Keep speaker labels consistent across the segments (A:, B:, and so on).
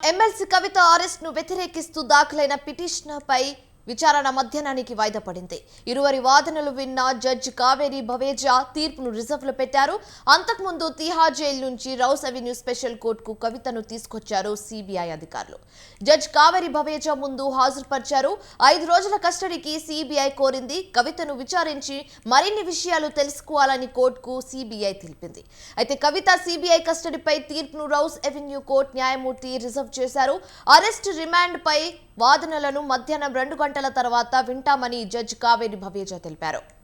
A: MLC కవిత అరెస్ట్ను వ్యతిరేకిస్తూ దాఖలైన పిటిషన్పై విచారణ మధ్యాహ్నానికి వాయిదా పడింది. ఇరువరి వాదనలు విన్న జడ్జి కావేరి భవేజా తీర్పును రిజర్వ్లో పెట్టారు. అంతకుముందు తిహార్ జైలు నుంచి రౌస్ అవెన్యూ స్పెషల్ కోర్టుకు కవితను తీసుకొచ్చారు సిబిఐ అధికారులు. జడ్జి కావేరి భవేజా ముందు హాజరుపరిచారు. ఐదు రోజుల కస్టడీకి సిబిఐ కోరింది. కవితను విచారించి మరిన్ని విషయాలు తెలుసుకోవాలని కోర్టుకు సిబిఐ తెలిపింది. అయితే కవిత సిబిఐ కస్టడీపై తీర్పును రౌస్ అవెన్యూ కోర్టు న్యాయమూర్తి రిజర్వ్ చేశారు. అరెస్ట్ రిమాండ్ పై వాదనలను మధ్యాహ్నం రెండు గంటల తర్వాత వింటామని జడ్జి కావేరి భవేజా తెలిపారు.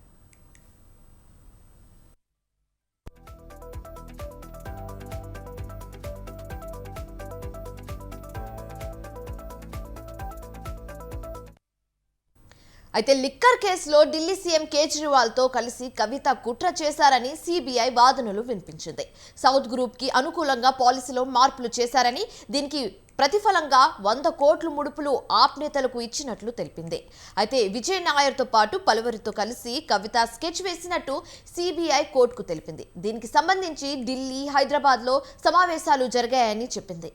A: అయితే లిక్కర్ కేసులో ఢిల్లీ సీఎం కేజ్రీవాల్తో కలిసి కవిత కుట్ర చేశారని సిబిఐ వాదనలు వినిపించింది. సౌత్ గ్రూప్కి అనుకూలంగా పాలసీలో మార్పులు చేశారని దీనికి ప్రతిఫలంగా వంద కోట్లు ముడుపులు ఆప్ నేతలకు ఇచ్చినట్లు తెలిపింది. అయితే విజయ్ నాయర్తో పాటు పలువురితో కలిసి కవిత స్కెచ్ వేసినట్టు సిబిఐ కోర్టుకు తెలిపింది. దీనికి సంబంధించి ఢిల్లీ హైదరాబాద్లో సమావేశాలు జరిగాయని చెప్పింది.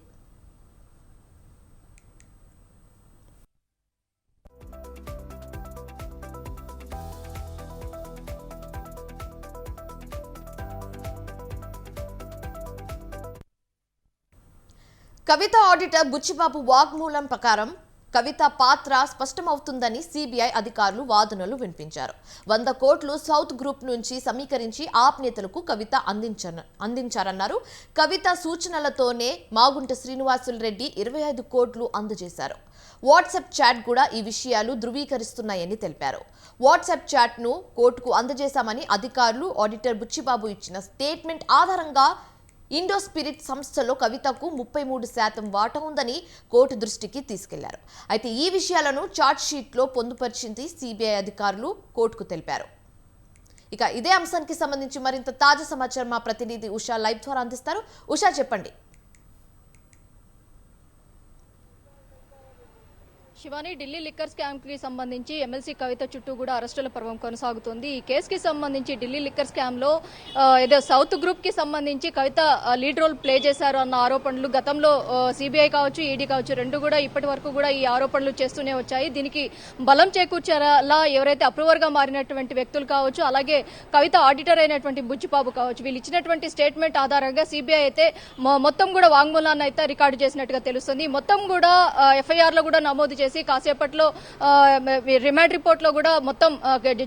A: కవిత ఆడిటర్ బుచ్చిబాబు వాగ్మూలం ప్రకారం కవిత పాత్ర స్పష్టమవుతుందని సిబిఐ అధికారులు వాదనలు వినిపించారు. వంద కోట్లు సౌత్ గ్రూప్ నుంచి సమీకరించి ఆప్ నేతలకు కవిత అందించ అందించారన్నారు. కవిత సూచనలతోనే మాగుంట శ్రీనివాసులు రెడ్డి ఇరవై ఐదు కోట్లు అందజేశారు. వాట్సాప్ చాట్ కూడా ఈ విషయాలు ధృవీకరిస్తున్నాయని తెలిపారు. వాట్సాప్ చాట్ను కోర్టుకు అందజేశామని అధికారులు ఆడిటర్ బుచ్చిబాబు ఇచ్చిన స్టేట్మెంట్ ఆధారంగా ఇండో స్పిరిట్ సంస్థలో కవితకు ముప్పై మూడు శాతం వాటా ఉందని కోర్టు దృష్టికి తీసుకెళ్ళారు. అయితే ఈ విషయాలను చార్ట్ షీట్లో పొందుపరిచింది సిబిఐ అధికారులు కోర్టుకు తెలిపారు. ఇక ఇదే అంశానికి సంబంధించి మరింత తాజా సమాచారం మా ప్రతినిధి ఉషా లైవ్ ద్వారా అందిస్తారు. ఉషా చెప్పండి.
B: శివాని ఢిల్లీ లిక్కర్ స్కామ్కి సంబంధించి ఎమ్మెల్సీ కవిత చుట్టూ కూడా అరెస్టుల పర్వం కొనసాగుతుంది. ఈ కేసుకి సంబంధించి ఢిల్లీ లిక్కర్ స్కామ్లో ఏదో సౌత్ గ్రూప్కి సంబంధించి కవిత లీడ్ రోల్ ప్లే చేశారు అన్న ఆరోపణలు గతంలో సిబిఐ కావచ్చు ఈడీ కావచ్చు రెండు కూడా ఇప్పటి వరకు కూడా ఈ ఆరోపణలు చేస్తూనే వచ్చాయి. దీనికి బలం చేకూర్చేలా ఎవరైతే అప్రూవర్గా మారినటువంటి వ్యక్తులు కావచ్చు అలాగే కవిత ఆడిటర్ అయినటువంటి బుచ్చిబాబు కావచ్చు వీళ్ళు ఇచ్చినటువంటి స్టేట్మెంట్ ఆధారంగా సిబిఐ అయితే మొత్తం కూడా వాంగ్మూలాన్ని అయితే రికార్డు చేసినట్టుగా తెలుస్తుంది. మొత్తం కూడా ఎఫ్ఐఆర్లో కూడా నమోదు చేసి కాసేపట్లో రిమాండ్ రిపోర్ట్లో కూడా మొత్తం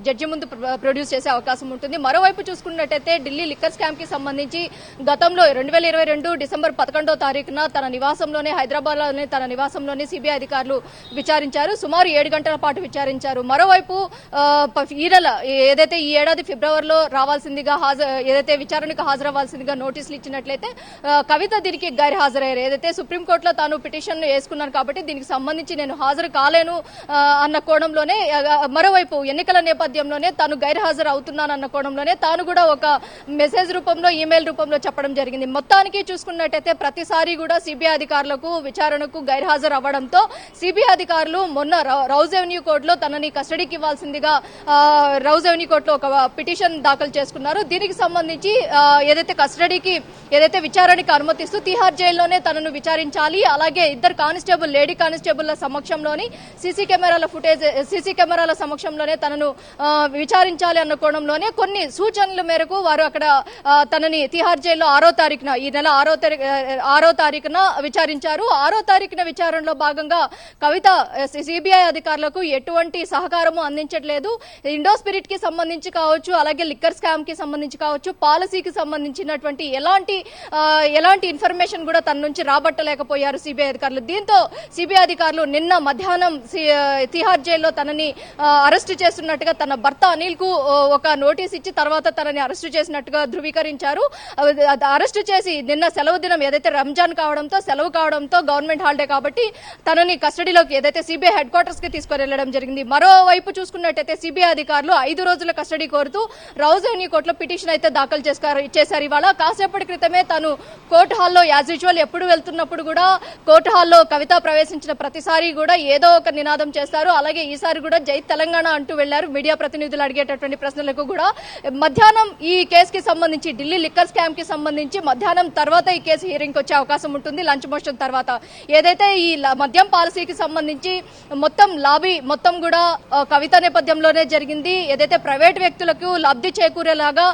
B: జడ్జి ముందు ప్రొడ్యూస్ చేసే అవకాశం ఉంటుంది. మరోవైపు చూసుకున్నట్టయితే ఢిల్లీ లిక్కర్ స్కామ్కి సంబంధించి గతంలో రెండు వేల ఇరవై రెండు డిసెంబర్ పదకొండో తారీఖున తన నివాసంలోనే హైదరాబాద్లోనే తన నివాసంలోనే సిబిఐ అధికారులు విచారించారు. సుమారు ఏడు గంటల పాటు విచారించారు. మరోవైపు ఈరల ఈ నెల ఏదైతే ఈ ఏడాది ఫిబ్రవరిలో రావాల్సిందిగా హాజరు ఏదైతే విచారణకు హాజరవ్వాల్సిందిగా నోటీసులు ఇచ్చినట్లయితే కవిత దీనికి గైర్హాజరయ్యారు. ఏదైతే సుప్రీంకోర్టులో తాను పిటిషన్ వేసుకున్నాను కాబట్టి దీనికి సంబంధించి నేను హాజరు కాలేను అన్న కోణంలోనే మరోవైపు ఎన్నికల నేపథ్యంలోనే తాను గైర్ హాజరు అవుతున్నాను అన్న కోణంలోనే తాను కూడా ఒక మెసేజ్ రూపంలో ఈమెయిల్ రూపంలో చెప్పడం జరిగింది. మొత్తానికి చూసుకున్నట్టయితే ప్రతిసారి కూడా సిబిఐ అధికారులకు విచారణకు గైర్ హాజరు అవ్వడంతో సిబిఐ అధికారులు మొన్న రౌజ్ ఎవెన్యూ కోర్టులో తనని కస్టడీకి ఇవ్వాల్సిందిగా రౌజ్ ఎవెన్యూ కోర్టులో ఒక పిటిషన్ దాఖలు చేసుకున్నారు. దీనికి సంబంధించి ఏదైతే కస్టడీకి ఏదైతే విచారణకి అనుమతిస్తూ తిహార్ జైల్లోనే తనను విచారించాలి అలాగే ఇద్దరు కానిస్టేబుల్ లేడీ కానిస్టేబుల్ల సమక్షంలోని సీసీ కెమెరాల ఫుటేజ్ సీసీ కెమెరాల సమక్షంలోనే తనను విచారించాలి అన్న కోణంలోనే కొన్ని సూచనల మేరకు వారు అక్కడ తనని తిహార్ జైల్లో ఆరో తారీఖున ఈ నెల ఆరో తారీఖు ఆరో తారీఖున విచారించారు. ఆరో తారీఖున విచారణలో భాగంగా కవిత సిబిఐ అధికారులకు ఎటువంటి సహకారము అందించట్లేదు. ఇండో స్పిరిట్కి సంబంధించి కావచ్చు అలాగే లిక్కర్ స్కామ్కి సంబంధించి కావచ్చు పాలసీకి సంబంధించినటువంటి ఎలాంటి ఎలాంటి ఇన్ఫర్మేషన్ కూడా తన నుంచి రాబట్టలేకపోయారు సిబిఐ అధికారులు. దీంతో సిబిఐ అధికారులు నిన్న మధ్యాహ్నం సి- తిహార్ జైల్లో తనని అరెస్టు చేస్తున్నట్టుగా తన భర్త అనిల్కు ఒక నోటీస్ ఇచ్చి తర్వాత తనని అరెస్టు చేసినట్టుగా ధృవీకరించారు. అరెస్టు చేసి నిన్న సెలవు దినం ఏదైతే రంజాన్ కావడంతో సెలవు కావడంతో గవర్నమెంట్ హాలిడే కాబట్టి తనని కస్టడీలోకి ఏదైతే సిబిఐ హెడ్ క్వార్టర్స్కి తీసుకొని వెళ్ళడం జరిగింది. మరోవైపు చూసుకున్నట్టయితే సిబిఐ అధికారులు ఐదు రోజుల కస్టడీ కోరుతూ రౌజ్ కోర్టులో పిటిషన్ అయితే దాఖలు చేసుకారు చేశారు. ఇవాళ కాసేపటి క్రితమే తను కోర్టు హాల్లో యాజ్ యూజువల్ ఎప్పుడు వెళ్తున్నప్పుడు కూడా కోర్టు హాల్లో కవిత ప్రవేశించిన ప్రతిసారి కూడా ఏదో ఒక నినాదం చేస్తారు. అలాగే ఈసారి కూడా జై తెలంగాణ అంటూ వెళ్ళారు మీడియా ప్రతినిధులు అడిగేటటువంటి ప్రశ్నలకు కూడా మధ్యాహ్నం ఈ కేసుకి సంబంధించి ఢిల్లీ లిక్కర్ స్కామ్కి సంబంధించి మధ్యాహ్నం తర్వాత ఈ కేసు హియరింగ్ వచ్చే అవకాశం ఉంటుంది. లంచ్ మోషన్ తర్వాత ఏదైతే ఈ మద్యం పాలసీకి సంబంధించి మొత్తం లాబీ మొత్తం కూడా కవిత నేపథ్యంలోనే జరిగింది. ఏదైతే ప్రైవేట్ వ్యక్తులకు లబ్ధి చేకూరేలాగా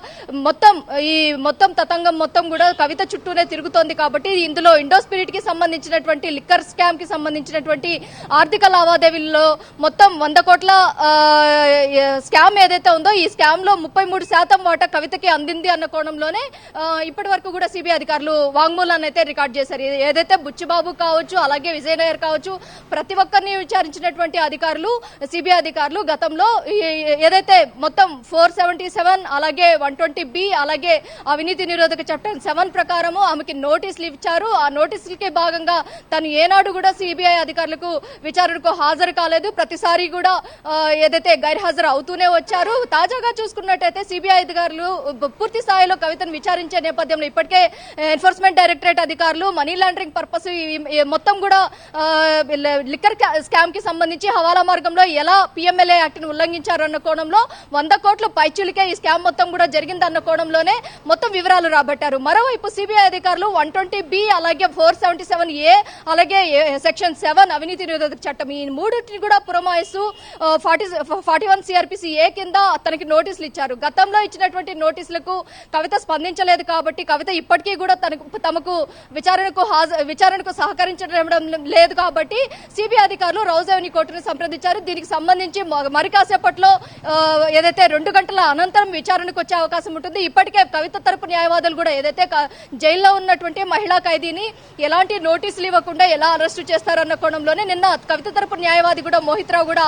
B: మొత్తం ఈ మొత్తం తతంగం మొత్తం కూడా కవిత చుట్టూనే తిరుగుతోంది కాబట్టి ఇందులో ఇండో స్పిరిట్కి సంబంధించినటువంటి లిక్కర్ స్కామ్కి సంబంధించినటువంటి ఆర్థిక లావాదేవీల్లో మొత్తం వంద కోట్ల స్కామ్ ఏదైతే ఉందో ఈ స్కామ్లో ముప్పై మూడు శాతం వాటా కవితకి అందింది అన్న కోణంలోనే ఇప్పటి వరకు కూడా సిబిఐ అధికారులు వాంగ్మూలాన్ని అయితే రికార్డ్ చేశారు. ఏదైతే బుచ్చిబాబు కావచ్చు అలాగే విజయనగర్ కావచ్చు ప్రతి ఒక్కరిని విచారించినటువంటి అధికారులు సిబిఐ అధికారులు గతంలో ఏదైతే మొత్తం ఫోర్ సెవెంటీ సెవెన్ అలాగే వన్ ట్వంటీ బి అలాగే అవినీతి నిరోధక చట్టం సెవెన్ ప్రకారము ఆమెకి నోటీసులు ఇచ్చారు. ఆ నోటీసులకే భాగంగా తను ఏనాడు కూడా సిబిఐ అధికారులకు విచారణకు హాజరు కాలేదు. ప్రతిసారి కూడా ఏదైతే గైర్హాజరు అవుతూనే వచ్చారు తాజాగా చూసుకున్నట్టయితే సిబిఐ అధికారులు పూర్తి స్థాయిలో కవితను విచారించే నేపథ్యంలో ఇప్పటికే ఎన్ఫోర్స్మెంట్ డైరెక్టరేట్ అధికారులు మనీ లాండరింగ్ పర్పస్ మొత్తం కూడా లిక్కర్ స్కామ్కి సంబంధించి హవాలా మార్గంలో ఎలా పిఎంఎల్ఏ యాక్ట్ని ఉల్లంఘించారు అన్న కోణంలో వంద కోట్ల పైచులికే ఈ స్కామ్ మొత్తం కూడా జరిగిందన్న కోణంలోనే మొత్తం వివరాలు రాబట్టారు. మరోవైపు సిబిఐ అధికారులు వన్ ట్వంటీ బి అలాగే ఫోర్ సెవెంటీ సెవెన్ ఏ అలాగే సెక్షన్ సెవెన్ అవినీతి నిరోధక చట్టం. ఈ మూడింటిని కూడా పురమాయిస్తూ forty forty one CrPC A కింద తనకి నోటీసులు ఇచ్చారు. గతంలో ఇచ్చినటువంటి నోటీసులకు కవిత స్పందించలేదు కాబట్టి కవిత ఇప్పటికీ కూడా తనకు తమకు విచారణకు హాజరు విచారణకు సహకరించడం లేదు కాబట్టి సిబిఐ అధికారులు రౌజావని కోర్టును సంప్రదించారు. దీనికి సంబంధించి మరి కాసేపట్లో ఏదైతే రెండు గంటల అనంతరం విచారణకు వచ్చే అవకాశం ఉంటుంది. ఇప్పటికే కవిత తరపు న్యాయవాదులు కూడా ఏదైతే జైల్లో ఉన్నటువంటి మహిళా ఖైదీని ఎలాంటి నోటీసులు ఇవ్వకుండా ఎలా అరెస్టు చేస్తారన్న కోణంలోనే నిన్న కవిత తరపు న్యాయవాది కూడా మోహిత్ రావు కూడా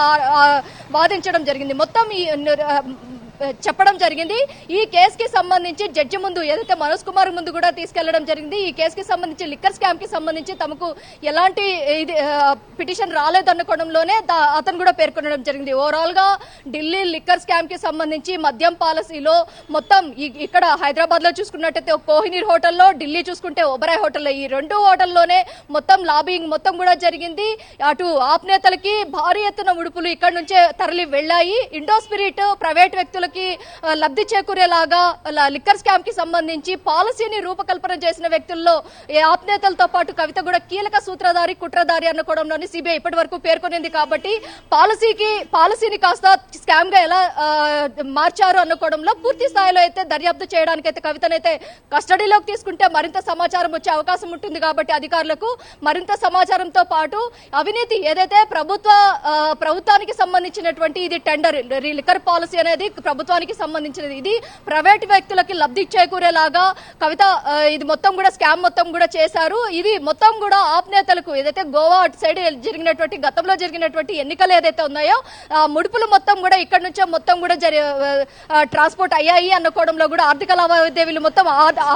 B: వాదించడం జరిగింది. మొత్తం ఈ చెప్పడం జరిగింది. ఈ కేసుకి సంబంధించి జడ్జి ముందు ఏదైతే మనోజ్ కుమార్ ముందు కూడా తీసుకెళ్ళడం జరిగింది ఈ కేసుకి సంబంధించి లిక్కర్ స్కామ్కి సంబంధించి తమకు ఎలాంటి ఇది పిటిషన్ రాలేదనుకోవడంలోనే అతను కూడా పేర్కొనడం జరిగింది. ఓవరాల్గా ఢిల్లీ లిక్కర్ స్కామ్కి సంబంధించి మద్యం పాలసీలో మొత్తం ఇక్కడ హైదరాబాద్లో చూసుకున్నట్టయితే ఒక కోహినీర్ హోటల్లో ఢిల్లీ చూసుకుంటే ఒబరాయ్ హోటల్లో ఈ రెండు హోటల్లోనే మొత్తం లాబింగ్ మొత్తం కూడా జరిగింది. అటు ఆప్ నేతలకి భారీ ఎత్తున ఉడుపులు ఇక్కడ నుంచే తరలి వెళ్ళాయి. ఇండో స్పిరిట్ ప్రైవేట్ వ్యక్తులకు వాళ్ళకి లబ్ధి చేకూరేలాగా లిక్కర్ స్కామ్కి సంబంధించి పాలసీని రూపకల్పన చేసిన వ్యక్తుల్లో ఆప్నేతలతో పాటు కవిత కూడా కీలక సూత్రధారి కుట్రధారి అనుకోవడంలోని సిబిఐ ఇప్పటి వరకు పేర్కొనింది కాబట్టి పాలసీకి పాలసీని కాస్త స్కామ్గా ఎలా మార్చారు అనుకోవడంలో పూర్తి స్థాయిలో అయితే దర్యాప్తు చేయడానికి అయితే కవితనైతే కస్టడీలోకి తీసుకుంటే మరింత సమాచారం వచ్చే అవకాశం ఉంటుంది కాబట్టి అధికారులకు మరింత సమాచారంతో పాటు అవినీతి ఏదైతే ప్రభుత్వ ప్రభుత్వానికి సంబంధించినటువంటి ఇది టెండర్ లిక్కర్ పాలసీ అనేది ప్రభుత్వ ప్రభుత్వానికి సంబంధించినది. ఇది ప్రైవేట్ వ్యక్తులకి లబ్ధి చేకూరేలాగా కవిత ఇది మొత్తం కూడా స్కామ్ మొత్తం కూడా చేశారు. ఇది మొత్తం కూడా ఆప్ నేతలకు ఏదైతే గోవా అటు సైడ్ జరిగినటువంటి గతంలో జరిగినటువంటి ఎన్నికలు ఏదైతే ఉన్నాయో ఆ ముడుపులు మొత్తం కూడా ఇక్కడ నుంచే మొత్తం కూడా ట్రాన్స్పోర్ట్ అయ్యాయి అనుకోవడంలో కూడా ఆర్థిక లావాదేవీలు మొత్తం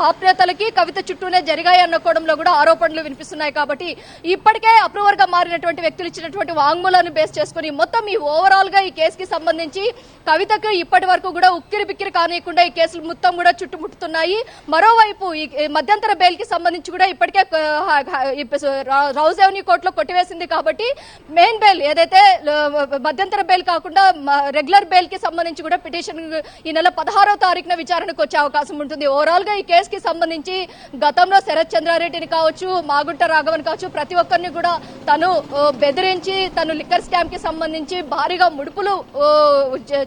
B: ఆప్ నేతలకి కవిత చుట్టూనే జరిగాయి అనుకోవడంలో కూడా ఆరోపణలు వినిపిస్తున్నాయి కాబట్టి ఇప్పటికే అప్రూవర్గా మారినటువంటి వ్యక్తులు ఇచ్చినటువంటి వాంగ్మూలాన్ని బేస్ చేసుకుని మొత్తం ఈ ఓవరాల్గా ఈ కేసుకి సంబంధించి కవితకు ఇప్పటి వరకు కూడా ఉక్కిరి బిక్కిరి కానియకుండా ఈ కేసులు మొత్తం కూడా చుట్టుముట్టుతున్నాయి. మరోవైపు ఈ మధ్యంతర బెయిల్కి సంబంధించి కూడా ఇప్పటికే ఆ, రౌజ్ అవెన్యూ కోర్టులో కొట్టివేసింది కాబట్టి మెయిన్ బెయిల్ ఏదైతే మధ్యంతర బెయిల్ కాకుండా రెగ్యులర్ బెయిల్కి సంబంధించి కూడా పిటిషన్ ఈ నెల పదహారో తారీఖున విచారణకు వచ్చే అవకాశం ఉంటుంది. ఓవరాల్గా ఈ కేసుకి సంబంధించి గతంలో శరత్ చంద్రారెడ్డిని కావచ్చు మాగుంట రాఘవన్ కావచ్చు ప్రతి ఒక్కరిని కూడా తను బెదిరించి తను లిక్కర్ స్కామ్కి సంబంధించి భారీగా ముడుపులు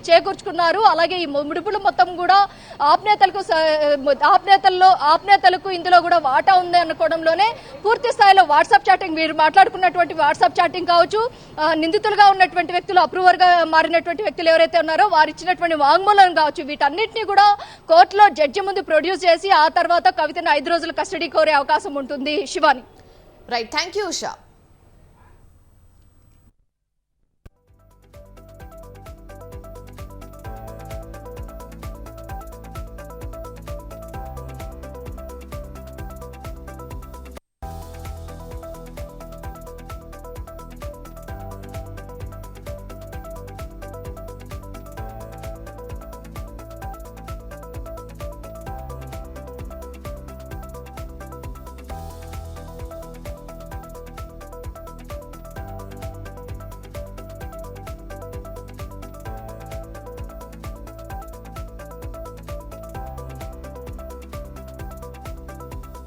B: చేకూర్చుకున్నారు. అలాగే ఈ ముడుపులు మొత్తం కూడా ఆప్నేతలకు ఆప్నేతల్లో ఆప్నేతలకు ఇందులో కూడా వాటా ఉంది అనుకోవడంలోనే పూర్తి స్థాయిలో వాట్సాప్ చాటింగ్ మీరు మాట్లాడుకున్నటువంటి వాట్సాప్ చాటింగ్ కావచ్చు నిందితులుగా ఉన్నటువంటి వ్యక్తులు అప్రూవర్గా మారినటువంటి వ్యక్తులు ఎవరైతే ఉన్నారో వారు ఇచ్చినటువంటి వాంగ్మూలం కావచ్చు వీటన్నిటిని కూడా కోర్టులో జడ్జి ముందు ప్రొడ్యూస్ చేసి ఆ తర్వాత కవితను ఐదు రోజులు కస్టడీ కోరే అవకాశం ఉంటుంది Shivani.
A: Right thank you Usha